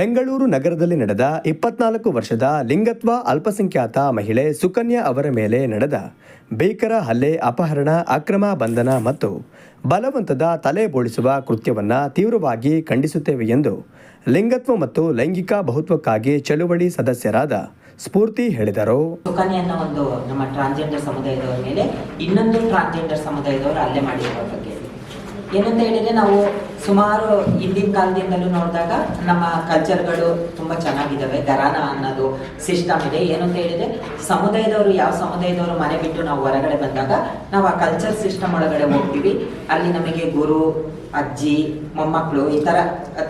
ಬೆಂಗಳೂರು ನಗರದಲ್ಲಿ ನಡೆದ ಇಪ್ಪತ್ನಾಲ್ಕು ವರ್ಷದ ಲಿಂಗತ್ವ ಅಲ್ಪಸಂಖ್ಯಾತ ಮಹಿಳೆ ಸುಕನ್ಯಾ ಅವರ ಮೇಲೆ ನಡೆದ ಭೀಕರ ಹಲ್ಲೆ, ಅಪಹರಣ, ಅಕ್ರಮ ಬಂಧನ ಮತ್ತು ಬಲವಂತದ ತಲೆ ಬೋಳಿಸುವ ಕೃತ್ಯವನ್ನು ತೀವ್ರವಾಗಿ ಖಂಡಿಸುತ್ತೇವೆ ಎಂದು ಲಿಂಗತ್ವ ಮತ್ತು ಲೈಂಗಿಕ ಬಹುತ್ವಕ್ಕಾಗಿ ಚಳುವಳಿ ಸದಸ್ಯರಾದ ಸ್ಫೂರ್ತಿ ಹೇಳಿದರು. ಸುಕನ್ಯಾ ಒಂದು ನಮ್ಮ ಟ್ರಾನ್ಸ್ಜೆಂಡರ್ ಸಮುದಾಯದವರ ಮೇಲೆ ಇನ್ನೊಂದು ಟ್ರಾನ್ಸ್ಜೆಂಡರ್ ಸಮುದಾಯದವರು ಹಲ್ಲೆ ಮಾಡಿರೋ ಬಗ್ಗೆ ಏನಂತ ಹೇಳಿದ್ರೆ ನಾವು ಸುಮಾರು ಹಿಂದಿನ ಕಾಲದಿಂದಲೂ ನೋಡಿದಾಗ ನಮ್ಮ ಕಲ್ಚರ್ಗಳು ತುಂಬ ಚೆನ್ನಾಗಿದ್ದಾವೆ ದರಾನ ಅನ್ನೋದು ಸಿಸ್ಟಮ್ ಇದೆ. ಏನಂತ ಹೇಳಿದ್ರೆ ಸಮುದಾಯದವರು ಯಾವ ಸಮುದಾಯದವರು ಮನೆ ಬಿಟ್ಟು ನಾವು ಹೊರಗಡೆ ಬಂದಾಗ ನಾವು ಆ ಕಲ್ಚರ್ ಸಿಸ್ಟಮ್ ಒಳಗಡೆ ಹೋಗ್ತೀವಿ. ಅಲ್ಲಿ ನಮಗೆ ಗುರು, ಅಜ್ಜಿ ಮೊಮ್ಮಕ್ಕಳು ಈ ಥರ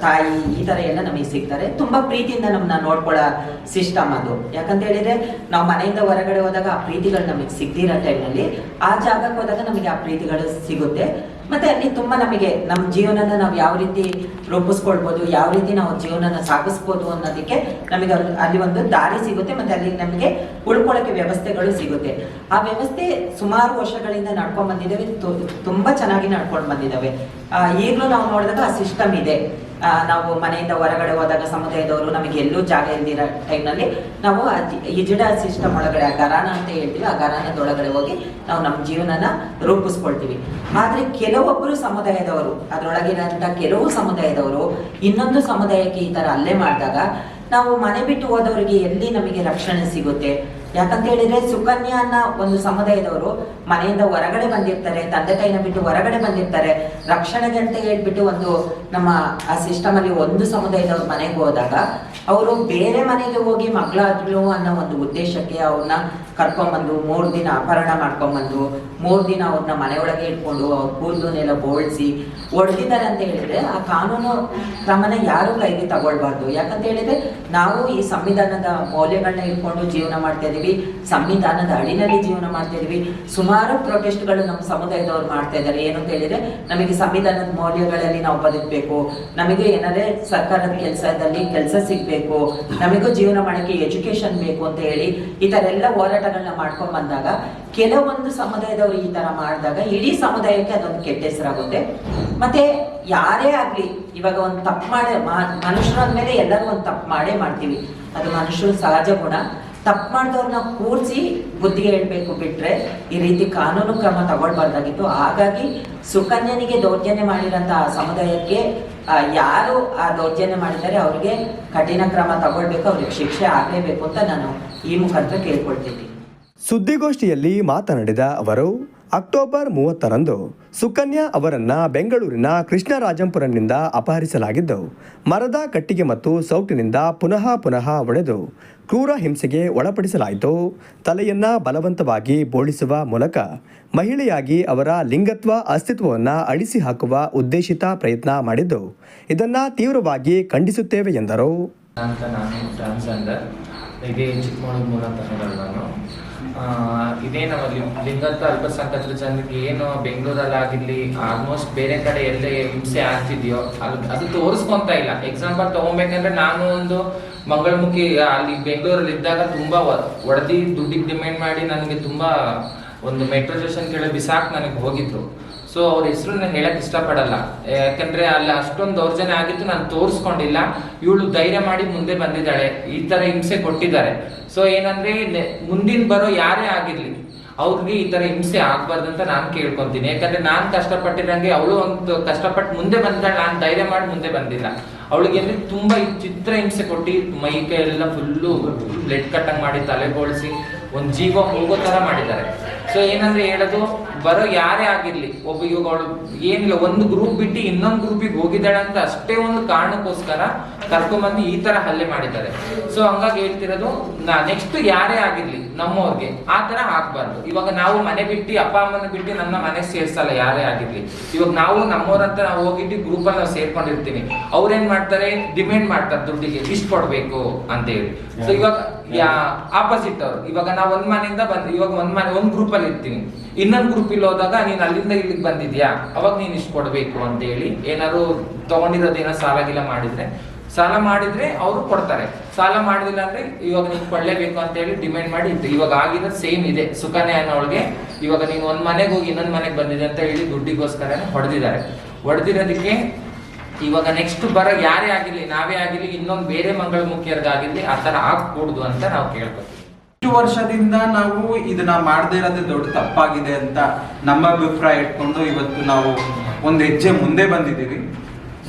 ತಾಯಿ ಈ ಥರ ಎಲ್ಲ ನಮಗೆ ಸಿಗ್ತಾರೆ. ತುಂಬ ಪ್ರೀತಿಯಿಂದ ನಮ್ಮನ್ನ ನೋಡ್ಕೊಳ್ಳೋ ಸಿಸ್ಟಮ್ ಅದು. ಯಾಕಂತ ಹೇಳಿದ್ರೆ ನಾವು ಮನೆಯಿಂದ ಹೊರಗಡೆ ಹೋದಾಗ ಆ ಪ್ರೀತಿಗಳು ನಮಗೆ ಸಿಗ್ದಿರೋ ಟೈಮ್ನಲ್ಲಿ ಆ ಜಾಗಕ್ಕೆ ಹೋದಾಗ ನಮಗೆ ಆ ಪ್ರೀತಿಗಳು ಸಿಗುತ್ತೆ. ಮತ್ತೆ ಅಲ್ಲಿ ತುಂಬ ನಮಗೆ ನಮ್ಮ ಜೀವನನ ನಾವು ಯಾವ ರೀತಿ ರೂಪಿಸ್ಕೊಳ್ಬೋದು, ಯಾವ ರೀತಿ ನಾವು ಜೀವನನ ಸಾಗಿಸ್ಬೋದು ಅನ್ನೋದಕ್ಕೆ ನಮಗೆ ಅಲ್ಲಿ- ಒಂದು ದಾರಿ ಸಿಗುತ್ತೆ ಮತ್ತೆ ಅಲ್ಲಿ ನಮಗೆ ಉಳ್ಕೊಳ್ಳೋಕೆ ವ್ಯವಸ್ಥೆಗಳು ಸಿಗುತ್ತೆ. ಆ ವ್ಯವಸ್ಥೆ ಸುಮಾರು ವರ್ಷಗಳಿಂದ ನಡ್ಕೊಂಡ್ ಬಂದಿದ್ದಾವೆ ತುಂಬಾ ಚೆನ್ನಾಗಿ ನಡ್ಕೊಂಡು ಬಂದಿದ್ದಾವೆ ಈಗಲೂ ನಾವು ನೋಡಿದಾಗ ಆ ಸಿಸ್ಟಮ್ ಇದೆ. ನಾವು ಮನೆಯಿಂದ ಹೊರಗಡೆ ಹೋದಾಗ ಸಮುದಾಯದವರು ನಮಗೆ ಎಲ್ಲೂ ಜಾಗ ಇಲ್ದಿರೋ ಟೈಮ್ನಲ್ಲಿ ನಾವು ಇಜಿಡ ಸಿಸ್ಟಮ್ ಒಳಗಡೆ, ಆ ಗರಾನ ಅಂತ ಹೇಳ್ತೀವಿ, ಆ ಗರಾನದೊಳಗಡೆ ಹೋಗಿ ನಾವು ನಮ್ಮ ಜೀವನನ ರೂಪಿಸ್ಕೊಳ್ತೀವಿ. ಆದ್ರೆ ಕೆಲವೊಬ್ಬರು ಸಮುದಾಯದವರು, ಅದರೊಳಗಿರೋಂಥ ಕೆಲವು ಸಮುದಾಯದವರು ಇನ್ನೊಂದು ಸಮುದಾಯಕ್ಕೆ ಈ ತರ ಅಲ್ಲೇ ಮಾಡಿದಾಗ ನಾವು ಮನೆ ಬಿಟ್ಟು ಹೋದವರಿಗೆ ಎಲ್ಲಿ ನಮಗೆ ರಕ್ಷಣೆ ಸಿಗುತ್ತೆ? ಯಾಕಂತ ಹೇಳಿದ್ರೆ ಸುಕನ್ಯಾ ಅನ್ನೋ ಒಂದು ಸಮುದಾಯದವರು ಮನೆಯಿಂದ ಹೊರಗಡೆ ಬಂದಿರ್ತಾರೆ, ತಂದೆ ತಾಯಿನ ಬಿಟ್ಟು ಹೊರಗಡೆ ಬಂದಿರ್ತಾರೆ. ರಕ್ಷಣೆಗೆ ಅಂತ ಹೇಳ್ಬಿಟ್ಟು ಒಂದು ನಮ್ಮ ಆ ಸಿಸ್ಟಮ್ ಅಲ್ಲಿ ಒಂದು ಸಮುದಾಯದವ್ರ ಮನೆಗೆ ಹೋದಾಗ ಅವರು ಬೇರೆ ಮನೆಗೆ ಹೋಗಿ ಮಗಳಾದ್ರು ಅನ್ನೋ ಒಂದು ಉದ್ದೇಶಕ್ಕೆ ಅವ್ರನ್ನ ಕರ್ಕೊಂಡ್ಬಂದು ಮೂರು ದಿನ ಅಪಹರಣ ಮಾಡ್ಕೊಂಡ್ಬಂದು ಮೂರು ದಿನ ಅವ್ರನ್ನ ಮನೆಯೊಳಗೆ ಇಟ್ಕೊಂಡು ಅವ್ರ ಕೂದಲನ್ನೆಲ್ಲ ಬೋಳ್ಸಿ ಹೊಡೆದಿದ್ದಾರೆ ಅಂತ ಹೇಳಿದ್ರೆ ಆ ಕಾನೂನು ಕ್ರಮನ ಯಾರು ಕೈಗೆ ತಗೊಳ್ಬಾರ್ದು. ಯಾಕಂತ ಹೇಳಿದ್ರೆ ನಾವು ಈ ಸಂವಿಧಾನದ ಮೌಲ್ಯಗಳನ್ನ ಇಟ್ಕೊಂಡು ಜೀವನ ಮಾಡ್ತಾ ಇದೀವಿ ಸಂವಿಧಾನದ ಅಡಿನಲ್ಲಿ ಜೀವನ ಮಾಡ್ತಾ ಇದೀವಿ ಸುಮಾರು ಪ್ರೊಟೆಸ್ಟ್ಗಳು ನಮ್ಮ ಸಮುದಾಯದವ್ರು ಮಾಡ್ತಾ ಇದ್ದಾರೆ. ಏನು ಅಂತ ಹೇಳಿದ್ರೆ, ನಮಗೆ ಸಂವಿಧಾನದ ಮೌಲ್ಯಗಳಲ್ಲಿ ನಾವು ಬದುಕಬೇಕು. ನಮಗೆ ಏನಾದ್ರೆ ಸರ್ಕಾರದ ಕೆಲಸದಲ್ಲಿ ಕೆಲಸ ಸಿಗ್ಬೇಕು. ನಮಗೂ ಜೀವನ ಮಾಡಕ್ಕೆ ಎಜುಕೇಶನ್ ಬೇಕು ಅಂತ ಹೇಳಿ ಈ ತರ ಎಲ್ಲ ಹೋರಾಟಗಳನ್ನ ಮಾಡ್ಕೊಂಡ್ ಬಂದಾಗ, ಕೆಲವೊಂದು ಸಮುದಾಯದವರು ಈ ತರ ಮಾಡಿದಾಗ ಇಡೀ ಸಮುದಾಯಕ್ಕೆ ಅದೊಂದು ಕೆಟ್ಟ ಹೆಸರಾಗುತ್ತೆ. ಮತ್ತೆ ಯಾರೇ ಆಗ್ಲಿ, ಇವಾಗ ಒಂದು ತಪ್ಪು ಮಾಡೇ, ಮನುಷ್ಯರ ಮೇಲೆ ಎಲ್ಲರೂ ಒಂದು ತಪ್ಪು ಮಾಡೇ ಮಾಡ್ತೀವಿ. ಅದು ಮನುಷ್ಯರ ಸಹಜ ಗುಣ. ತಪ್ಪು ಮಾಡಿದವ್ರನ್ನ ಕೂರಿಸಿ ಬುದ್ಧಿಗೆ ಹೇಳ್ಬೇಕು ಬಿಟ್ರೆ ಈ ರೀತಿ ಕಾನೂನು ಕ್ರಮ ತಗೊಳ್ಬಾರ್ದಾಗಿತ್ತು. ಹಾಗಾಗಿ ಸುಕನ್ಯನಿಗೆ ದೌರ್ಜನ್ಯ ಮಾಡಿರೋಂಥ ಸಮುದಾಯಕ್ಕೆ ಯಾರು ಆ ದೌರ್ಜನ್ಯ ಮಾಡಿದ್ದಾರೆ ಅವ್ರಿಗೆ ಕಠಿಣ ಕ್ರಮ ತಗೊಳ್ಬೇಕು, ಅವ್ರಿಗೆ ಶಿಕ್ಷೆ ಆಗಲೇಬೇಕು ಅಂತ ನಾನು ಈ ಮುಖಾಂತರ ಕೇಳ್ಕೊಳ್ತೀನಿ. ಸುದ್ದಿಗೋಷ್ಠಿಯಲ್ಲಿ ಮಾತನಾಡಿದ ಅವರು ಅಕ್ಟೋಬರ್ ಮೂವತ್ತರಂದು ಸುಕನ್ಯಾ ಅವರನ್ನು ಬೆಂಗಳೂರಿನ ಕೃಷ್ಣರಾಜಂಪುರಂನಿಂದ ಅಪಹರಿಸಲಾಗಿದ್ದು, ಮರದ ಕಟ್ಟಿಗೆ ಮತ್ತು ಸೌಟಿನಿಂದ ಪುನಃ ಪುನಃ ಒಡೆದು ಕ್ರೂರ ಹಿಂಸೆಗೆ ಒಳಪಡಿಸಲಾಯಿತು. ತಲೆಯನ್ನ ಬಲವಂತವಾಗಿ ಬೋಳಿಸುವ ಮೂಲಕ ಮಹಿಳೆಯಾಗಿ ಅವರ ಲಿಂಗತ್ವ, ಅಸ್ತಿತ್ವವನ್ನು ಅಳಿಸಿ ಹಾಕುವ ಉದ್ದೇಶಿತ ಪ್ರಯತ್ನ ಮಾಡಿದ್ದು, ಇದನ್ನು ತೀವ್ರವಾಗಿ ಖಂಡಿಸುತ್ತೇವೆ ಎಂದರು. ಇದೇ ನಮ್ಮ ಲಿಂಗತ್ವ ಅಲ್ಪಸಂಖ್ಯಾತರ ಜನರಿಗೆ ಏನು ಬೆಂಗಳೂರಲ್ಲಿ ಆಗಿರ್ಲಿ ಆಲ್ಮೋಸ್ಟ್ ಬೇರೆ ಕಡೆ ಎಲ್ಲೇ ಹಿಂಸೆ ಆಗ್ತಿದೆಯೋ, ಅದು ಅದು ತೋರಿಸ್ಕೊಂತ ಇಲ್ಲ. ಎಕ್ಸಾಂಪಲ್ ತಗೊಬೇಕಂದ್ರೆ ನಾನು ಒಂದು ಮಂಗಳಮುಖಿ ಅಲ್ಲಿ ಬೆಂಗಳೂರಲ್ಲಿ ಇದ್ದಾಗ ತುಂಬಾ ಒಡದಿ ದುಡ್ಡಿಗೆ ಡಿಮ್ಯಾಂಡ್ ಮಾಡಿ ನನಗೆ ತುಂಬಾ ಒಂದು ಮೆಟ್ರೋ ಸ್ಟೇಷನ್ ಕೆಳಗೆ ಬಿಸಾಕ್ ನನಗೆ ಹೋಗಿದ್ರು. ಸೊ ಅವ್ರ ಹೆಸರು ನಾನು ಹೇಳಕ್ ಇಷ್ಟಪಡಲ್ಲ. ಯಾಕಂದ್ರೆ ಅಲ್ಲಿ ಅಷ್ಟೊಂದು ದೌರ್ಜನ್ಯ ಆಗಿತ್ತು, ನಾನು ತೋರಿಸ್ಕೊಂಡಿಲ್ಲ. ಇವಳು ಧೈರ್ಯ ಮಾಡಿ ಮುಂದೆ ಬಂದಿದ್ದಾಳೆ. ಈ ತರ ಹಿಂಸೆ ಕೊಟ್ಟಿದ್ದಾರೆ. ಸೊ ಏನಂದ್ರೆ ಮುಂದಿನ ಬರೋ ಯಾರೇ ಆಗಿರ್ಲಿ, ಅವ್ರಿಗೆ ಈ ತರ ಹಿಂಸೆ ಆಗ್ಬಾರ್ದು ಅಂತ ನಾನು ಕೇಳ್ಕೊಂತೀನಿ. ಯಾಕಂದ್ರೆ ನಾನ್ ಕಷ್ಟಪಟ್ಟಿರಂಗೆ ಅವಳು ಒಂದು ಕಷ್ಟಪಟ್ಟು ಮುಂದೆ ಬಂದಾಳೆ ನಾನು ಧೈರ್ಯ ಮಾಡಿ ಮುಂದೆ ಬಂದಿಲ್ಲ. ಅವಳಿಗೆ ಅಂದ್ರೆ ತುಂಬಾ ಚಿತ್ರ ಹಿಂಸೆ ಕೊಟ್ಟು, ಮೈ ಕೈ ಎಲ್ಲ ಫುಲ್ಲು ಬ್ಲೆಡ್ ಕಟ್ಟಂಗ್ ಮಾಡಿ ತಲೆ ಬೋಳಿಸಿ ಒಂದು ಜೀವ ಹೋಗೋ ತರ ಮಾಡಿದ್ದಾರೆ. ಸೊ ಏನಂದ್ರೆ ಹೇಳೋದು, ಬರೋ ಯಾರೇ ಆಗಿರ್ಲಿ, ಒಬ್ಬ ಇವಾಗ ಅವಳು ಏನಿಲ್ಲ, ಒಂದು ಗ್ರೂಪ್ ಬಿಟ್ಟು ಇನ್ನೊಂದು ಗ್ರೂಪಿಗೆ ಹೋಗಿದ್ದಾಳೆ ಅಂತ ಅಷ್ಟೇ ಒಂದು ಕಾರಣಕ್ಕೋಸ್ಕರ ಕರ್ಕೊಂಡ್ಬಂದು ಈ ತರ ಹಲ್ಲೆ ಮಾಡಿದ್ದಾರೆ. ಸೊ ಹಂಗಾಗಿ ಹೇಳ್ತಿರೋದು ನೆಕ್ಸ್ಟ್ ಯಾರೇ ಆಗಿರ್ಲಿ, ನಮ್ಮವ್ರಿಗೆ ಆ ತರ ಆಗ್ಬಾರ್ದು. ಇವಾಗ ನಾವು ಮನೆ ಬಿಟ್ಟು, ಅಪ್ಪ ಅಮ್ಮನ ಬಿಟ್ಟು ನನ್ನ ಮನೆ ಸೇರ್ಸಲ್ಲ ಯಾರೇ ಆಗಿರ್ಲಿ. ಇವಾಗ ನಾವು ನಮ್ಮವ್ರಂತ ನಾವು ಹೋಗಿಟ್ಟು ಗ್ರೂಪ್ ಅಲ್ಲಿ ನಾವು ಸೇರ್ಕೊಂಡಿರ್ತೀವಿ ಅವ್ರೇನ್ ಮಾಡ್ತಾರೆ? ಡಿಮ್ಯಾಂಡ್ ಮಾಡ್ತಾರೆ ದುಡ್ಡಿಗೆ ಇಷ್ಟು ಕೊಡ್ಬೇಕು ಅಂತ ಹೇಳಿ. ಸೊ ಇವಾಗ ಯಾ ಆಪೋಸಿಟ್ ಅವ್ರು. ಇವಾಗ ನಾವು ಒಂದ್ ಮನೆಯಿಂದ ಬಂದ್, ಇವಾಗ ಒಂದ್ ಮನೆ, ಒಂದ್ ಗ್ರೂಪ್ ಅಲ್ಲಿ ಇರ್ತೀನಿ. ಇನ್ನೊಂದ್ ಗ್ರೂಪ್ ಇಲ್ಲಿ ಹೋದಾಗ ನೀನ್ ಅಲ್ಲಿಂದ ಇಲ್ಲಿಗೆ ಬಂದಿದ್ಯಾ? ಅವಾಗ ನೀನ್ ಇಷ್ಟು ಕೊಡ್ಬೇಕು ಅಂತ ಹೇಳಿ ಏನಾದ್ರು ತಗೊಂಡಿರೋದೇನೋ ಸಾಲ ಗೀಲ ಮಾಡಿದ್ರೆ. ಸಾಲ ಮಾಡಿದ್ರೆ ಅವರು ಕೊಡ್ತಾರೆ. ಸಾಲ ಮಾಡಿದಿಲ್ಲ ಅಂದ್ರೆ ಇವಾಗ ನೀನ್ ಕೊಡ್ಲೇಬೇಕು ಅಂತ ಹೇಳಿ ಡಿಮ್ಯಾಂಡ್ ಮಾಡಿ ಇತ್ತು. ಇವಾಗ ಆಗಿರೋದು ಸೇಮ್ ಇದೆ. ಸುಖನೇ ಅನ್ನೋಳಿಗೆ ಇವಾಗ ನೀನು ಒಂದ್ ಮನೆಗೆ ಹೋಗಿ ಇನ್ನೊಂದ್ ಮನೆಗೆ ಬಂದಿದೆ ಅಂತ ಹೇಳಿ ದುಡ್ಡಿಗೋಸ್ಕರನೇ ಹೊಡೆದಿದ್ದಾರೆ. ಹೊಡೆದಿರೋದಕ್ಕೆ ಇವಾಗ ನೆಕ್ಸ್ಟ್ ಬರ ಯಾರೇ ಆಗಿರಲಿ, ನಾವೇ ಆಗಿರಲಿ, ಇನ್ನೊಂದು ಬೇರೆ ಮಂಗಳ ಮುಖ್ಯರ್ಗಾಗಿರ್ಲಿ, ಆ ಥರ ಆಗ್ಕೂಡ್ದು ಅಂತ ನಾವು ಕೇಳ್ಕೊತೀವಿ. ಇಷ್ಟು ವರ್ಷದಿಂದ ನಾವು ಇದನ್ನ ಮಾಡದೇ ಇರೋದೇ ದೊಡ್ಡ ತಪ್ಪಾಗಿದೆ ಅಂತ ನಮ್ಮ ಅಭಿಪ್ರಾಯ ಇಟ್ಕೊಂಡು ಇವತ್ತು ನಾವು ಒಂದು ಹೆಜ್ಜೆ ಮುಂದೆ ಬಂದಿದ್ದೀವಿ.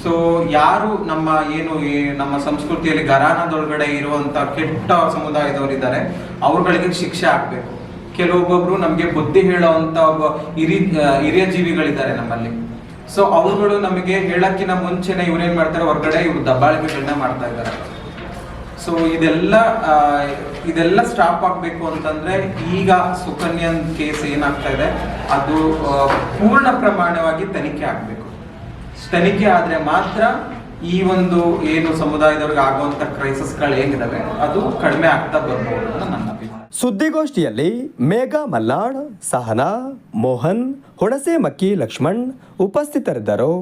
ಸೊ ಯಾರು ನಮ್ಮ ಏನು ನಮ್ಮ ಸಂಸ್ಕೃತಿಯಲ್ಲಿ ಗರಾನದೊಳಗಡೆ ಇರುವಂತ ಕೆಟ್ಟ ಸಮುದಾಯದವರಿದ್ದಾರೆ, ಅವ್ರಗಳಿಗೆ ಶಿಕ್ಷೆ ಆಗ್ಬೇಕು. ಕೆಲವೊಬ್ಬೊಬ್ರು ನಮಗೆ ಬುದ್ಧಿ ಹೇಳೋವಂತ ಒಬ್ಬ ಹಿರಿ ಹಿರಿಯ ಜೀವಿಗಳಿದ್ದಾರೆ ನಮ್ಮಲ್ಲಿ. ಸೊ ಅವರುಗಳು ನಮಗೆ ಹೇಳಕ್ಕಿಂತ ಮುಂಚೆನೆ ಇವ್ರೇನ್ ಮಾಡ್ತಾರೆ? ಹೊರಗಡೆ ಇವ್ರು ದಬ್ಬಾಳಿಕೆಗಳನ್ನ ಮಾಡ್ತಾ ಇದ್ದಾರೆ. ಸೊ ಇದೆಲ್ಲ ಇದೆಲ್ಲ ಸ್ಟಾಪ್ ಆಗಬೇಕು ಅಂತಂದ್ರೆ ಈಗ ಸುಕನ್ಯನ್ ಕೇಸ್ ಏನಾಗ್ತಾ ಇದೆ? ಅದು ಪೂರ್ಣ ಪ್ರಮಾಣವಾಗಿ ತನಿಖೆ ಆಗಬೇಕು. ತನಿಖೆ ಆದ್ರೆ ಮಾತ್ರ ಈ ಒಂದು ಏನು ಸಮುದಾಯದವ್ರಿಗೆ ಆಗುವಂತ ಕ್ರೈಸಿಸ್ಗಳು ಏನಿದಾವೆ? ಅದು ಕಡಿಮೆ ಆಗ್ತಾ ಬರ್ಬೋದು ಅಂತ ನನ್ನ ಸುದ್ದಿಗೋಷ್ಠಿಯಲ್ಲಿ ಮೇಘಾ ಮಲ್ನಾಡ್ ಸಹನಾ ಮೋಹನ್ ಹುಣಸೆ ಮಕ್ಕಿ ಲಕ್ಷ್ಮಣ್ ಉಪಸ್ಥಿತರಿದ್ದರು.